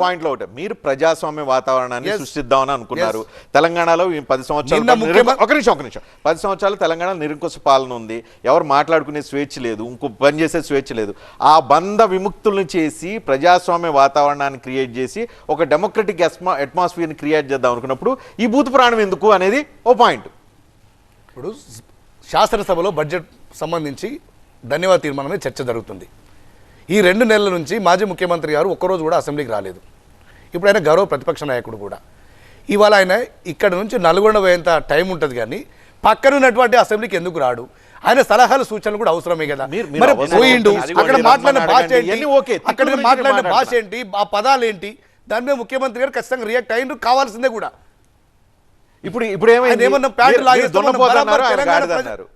పాయింట్లో ఒకటి. మీరు ప్రజాస్వామ్య వాతావరణాన్ని. సృష్టిద్దామని అనుకున్నారు. తెలంగాణలో పది సంవత్సరాలు ఒక నిమిషం ఒక నిమిషం. పది సంవత్సరాలు తెలంగాణ నిరంకుశ పాలన ఉంది. ఎవరు మాట్లాడుకునే స్వేచ్ఛ లేదు. ఇంకో పని చేసే స్వేచ్ఛ లేదు. ఆ బంధ విముక్తులను చేసి ప్రజాస్వామ్య వాతావరణాన్ని క్రియేట్ చేసి ఒక డెమోక్రటిక్ అట్మాస్ఫియర్ని క్రియేట్ చేద్దాం అనుకున్నప్పుడు ఈ భూత ప్రాణం ఎందుకు అనేది ఓ పాయింట్. ఇప్పుడు శాసనసభలో బడ్జెట్ సంబంధించి ధన్యవాద తీర్మానం మీద చర్చ జరుగుతుంది. ఈ రెండు నెలల నుంచి మాజీ ముఖ్యమంత్రి గారు ఒక్కరోజు కూడా అసెంబ్లీకి రాలేదు. ఇప్పుడు ఆయన గౌరవ ప్రతిపక్ష నాయకుడు కూడా. ఇవాళ ఆయన ఇక్కడ నుంచి నల్గొండ పోయేంత టైం ఉంటుంది కానీ పక్కన ఉన్నటువంటి అసెంబ్లీకి ఎందుకు రాడు? ఆయన సలహాలు సూచనలు కూడా అవసరమే కదా. మీరు- పోయిండు. అక్కడ కూడా మాట్లాడిన భాష. ఏంటి. అక్కడ మాట్లాడిన భాష ఏంటి? ఆ పదాలు ఏంటి? దాని మీద ముఖ్యమంత్రి గారు ఖచ్చితంగా రియాక్ట్ అయ్యిండు కావాల్సిందే కూడా. ఇప్పుడు ఇప్పుడు ఏమైంది.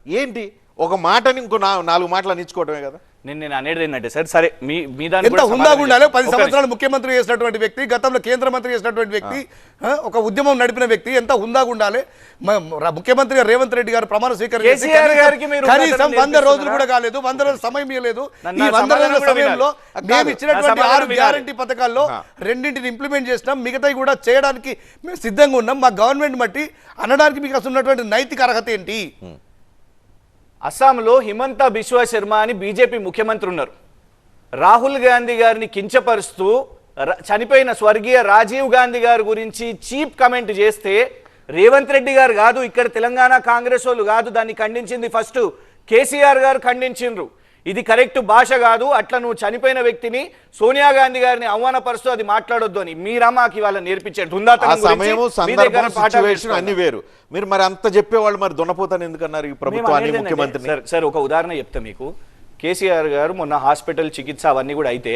ఏంటి? ఒక మాటని ఇంకో నాలుగు మాటలు అనిచ్చుకోవడమే కదా. నేను నేను అనేది ఏంటంటే సార్ సరే మీ మీ దానికి ఎంత హుందాగా ఉండాలి. పది సంవత్సరాలు ముఖ్యమంత్రి చేసినటువంటి వ్యక్తి గతంలో కేంద్ర మంత్రి చేసినటువంటి వ్యక్తి ఒక ఉద్యమం నడిపిన వ్యక్తి ఎంత హుందాగా ఉండాలి ముఖ్యమంత్రి రేవంత్ రెడ్డి గారు ప్రమాణ స్వీకారం చేసి కేసీఆర్ కనీసం- వంద రోజులు? కూడా కాలేదు వంద రోజులు సమయం ఇవ్వలేదు ఈ వంద రోజుల సమయంలో. మేము. ఇచ్చినటువంటి ఆరు. గ్యారంటీ పథకాల్లో రెండింటిని ఇంప్లిమెంట్ చేసినాం మిగతాయి కూడా చేయడానికి మేము సిద్ధంగా ఉన్నాం మా గవర్నమెంట్ బట్టి అనడానికి మీకు అసలు ఉన్నటువంటి నైతిక అర్హత ఏంటి అస్సాంలో హిమంత బిశ్వ శర్మ అని బీజేపీ ముఖ్యమంత్రి ఉన్నారు. రాహుల్ గాంధీ గారిని కించపరుస్తూ ర- చనిపోయిన స్వర్గీయ రాజీవ్ గాంధీ గారి గురించి చీప్ కమెంట్ చేస్తే రేవంత్ రెడ్డి గారు కాదు ఇక్కడ తెలంగాణ కాంగ్రెస్ వాళ్ళు కాదు దాన్ని ఖండించింది ఫస్ట్ కేసీఆర్ గారు ఖండించిండ్రు. ఇది కరెక్ట్ భాష కాదు అట్లా నువ్వు చనిపోయిన వ్యక్తిని సోనియా గాంధీ గారిని అవమానపరుస్తూ అది మాట్లాడొద్దు అని మీరా మాకు ఇవాళ నేర్పించారు నేర్చుకోవాలి. అన్ని వేరు. మీరు మరి అంత చెప్పేవాళ్ళు మరి దున్నపోతాను ఎందుకన్నారు ఈ ప్రభుత్వాన్ని ముఖ్యమంత్రిని? సార్ ఒక ఉదాహరణ చెప్తా మీకు. కేసీఆర్ గారు మొన్న హాస్పిటల్ చికిత్స అవన్నీ కూడా అయితే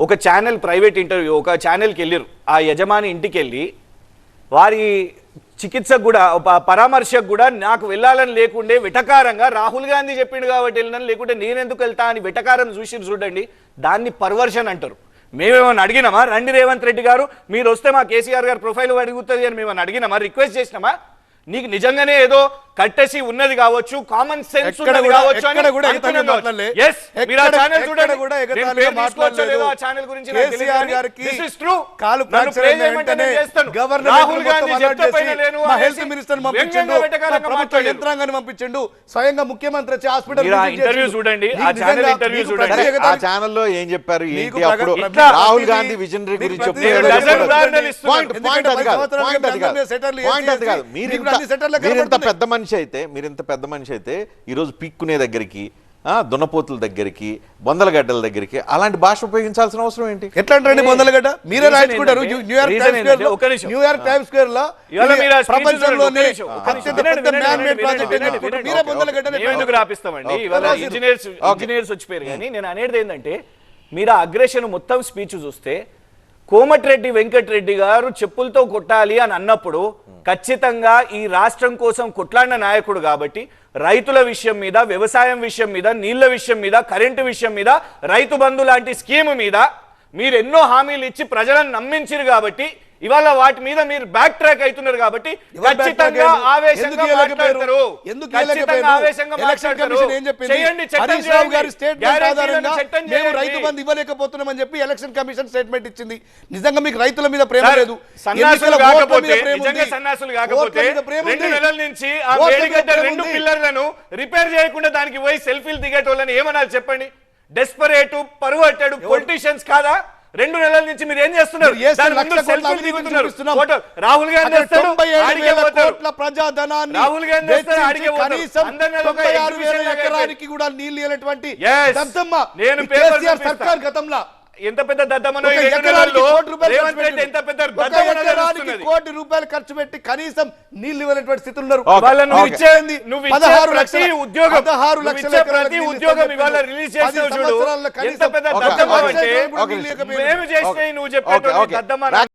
ఒక ఛానల్ ప్రైవేట్ ఇంటర్వ్యూ ఒక ఛానల్కి వెళ్ళిరు ఆ యజమాని ఇంటికి వెళ్ళి వారి చికిత్సకు కూడా పరామర్శకు కూడా నాకు వెళ్ళాలని లేకుండే వెటకారంగా రాహుల్ గాంధీ చెప్పిండు కాబట్టి వెళ్ళినాను లేకుంటే నేనెందుకు వెళ్తా అని వెటకారం చూసి చూడండి దాన్ని పర్వర్షన్ అంటారు. మేమేమన్నా అడిగినామా? రండి రేవంత్ రెడ్డి గారు మీరు వస్తే మా కేసీఆర్ గారు ప్రొఫైల్ అడుగుతుంది అని మేమన్నా అడిగినామా? రిక్వెస్ట్ చేసినామా? నీకు నిజంగానే ఏదో కట్టేసి ఉన్నది కావచ్చు కామన్ సెన్స్ ఉన్నది కావచ్చు అని కూడా మీరు ఆ ఛానల్ చూడండి. కూడా ఆ ఛానల్ గురించి నాకు తెలియదు. కాలు చేస్తాను. రాహుల్ గాంధీ చెప్తే పైన లేను హెల్త్ మినిస్టర్ పంపించిండు ప్రభుత్వ. యంత్రాంగాన్ని పంపించిండు స్వయంగా ముఖ్యమంత్రి వచ్చి హాస్పిటల్ ఇంటర్వ్యూ. చూడండి, ఆ ఛానల్ ఇంటర్వ్యూ చూడండి. ఆ ఎగతాళి- ఛానల్లో ఏం చెప్పారు ఏంటి అప్పుడు రాహుల్ గాంధీ విజనరీ మీకు గురించి. పాయింట్ అది కాదు పాయింట్ అది కాదు పాయింట్ అది కాదు మీరు మీకు ఇంత అన్ని సెటర్లు మీరు ఇంత కనబడుతున్నాయి. పెద్ద మనిషి అయితే మీరు ఇంత పెద్ద మనిషి అయితే ఈరోజు పీక్కునే దగ్గరికి దున్నపోతుల దగ్గరికి బొందలగడ్డల దగ్గరికి అలాంటి భాష ఉపయోగించాల్సిన అవసరం ఏంటి ఎట్లా అంటారండి మొదలగడ్డ మీరే రాయించుకుంటారు న్యూయార్క్ టైమ్స్ స్క్వేర్ నిమిషం. న్యూయార్క్ టైమ్స్ స్క్వేర్లో ప్రపంచంలోనే. అత్యంత పెద్ద మ్యాన్ మేడ్ ప్రాజెక్ట్. మీరే బొందలగడ్డని ఎందుకు రాపిస్తామండి. ఇవాళ. ఇంజనీర్స్ కానీ నేను అనేది ఏంటంటే మీరు అగ్రెషన్ మొత్తం స్పీచ్ చూస్తే కోమటిరెడ్డి వెంకటరెడ్డి గారు చెప్పులతో కొట్టాలి అని అన్నప్పుడు ఖచ్చితంగా ఈ రాష్ట్రం కోసం కొట్లాడిన నాయకుడు కాబట్టి రైతుల విషయం మీద వ్యవసాయం విషయం మీద నీళ్ళ విషయం మీద కరెంటు విషయం మీద రైతు బంధు లాంటి స్కీమ్ మీద మీరు ఎన్నో హామీలు ఇచ్చి ప్రజలను నమ్మించారు కాబట్టి ఇవాళ వాటి మీద మీరు బ్యాక్ ట్రాక్ అవుతున్నారు కాబట్టి ఖచ్చితంగా? ఆవేశంగా? మాట్లాడతారు ఖచ్చితంగా మాట్లాడతారు. చేయండి, చట్టం. గారి స్టేట్మెంట్ ఆధారంగా మేము. రైతు బంధు ఇవ్వలేకపోతున్నామని చెప్పి ఎలక్షన్ కమిషన్ స్టేట్మెంట్ ఇచ్చింది నిజంగా మీకు రైతుల మీద ప్రేమ లేదు సన్నాసులు కాకపోతే నిజంగా. సన్నాసులు రెండు. నెలల నుంచి ఆ వేడిగడ్డ రెండు. పిల్లర్లను రిపేర్ చేయకుండా దానికి పోయి సెల్ఫీలు దిగేటోళ్ళని ఏమనాలి చెప్పండి డెస్పరేటు పరువట్టాడు పొలిటీషియన్స్ కాదా రెండు నెలల నుంచి మీరు ఏం చేస్తున్నారు రాహుల్ గాంధీ ప్రజాధనాన్ని రాహుల్ గాంధీ. కనీసం ఎకరానికి కూడా. దద్దమ్మ నేను. సర్కార్ గతంలో ఎంత పెద్ద దద్దమనో ఎంత పెద్ద దద్దమనో. కోటి రూపాయలు ఖర్చు పెట్టి కనీసం నీళ్ళు ఇవ్వనటువంటి స్థితిలో ఉన్నారు. ఓకే. ఇవాళ నువ్వు పదహారు లక్షల ఉద్యోగం పదహారు లక్షల ప్రతి ఉద్యోగం ఇవాళ. రిలీజ్ చేసావు చూడు. ఎంత పెద్ద లక్ష అంటే. మేము చేస్తే నువ్వు చెప్పేటువంటి రా-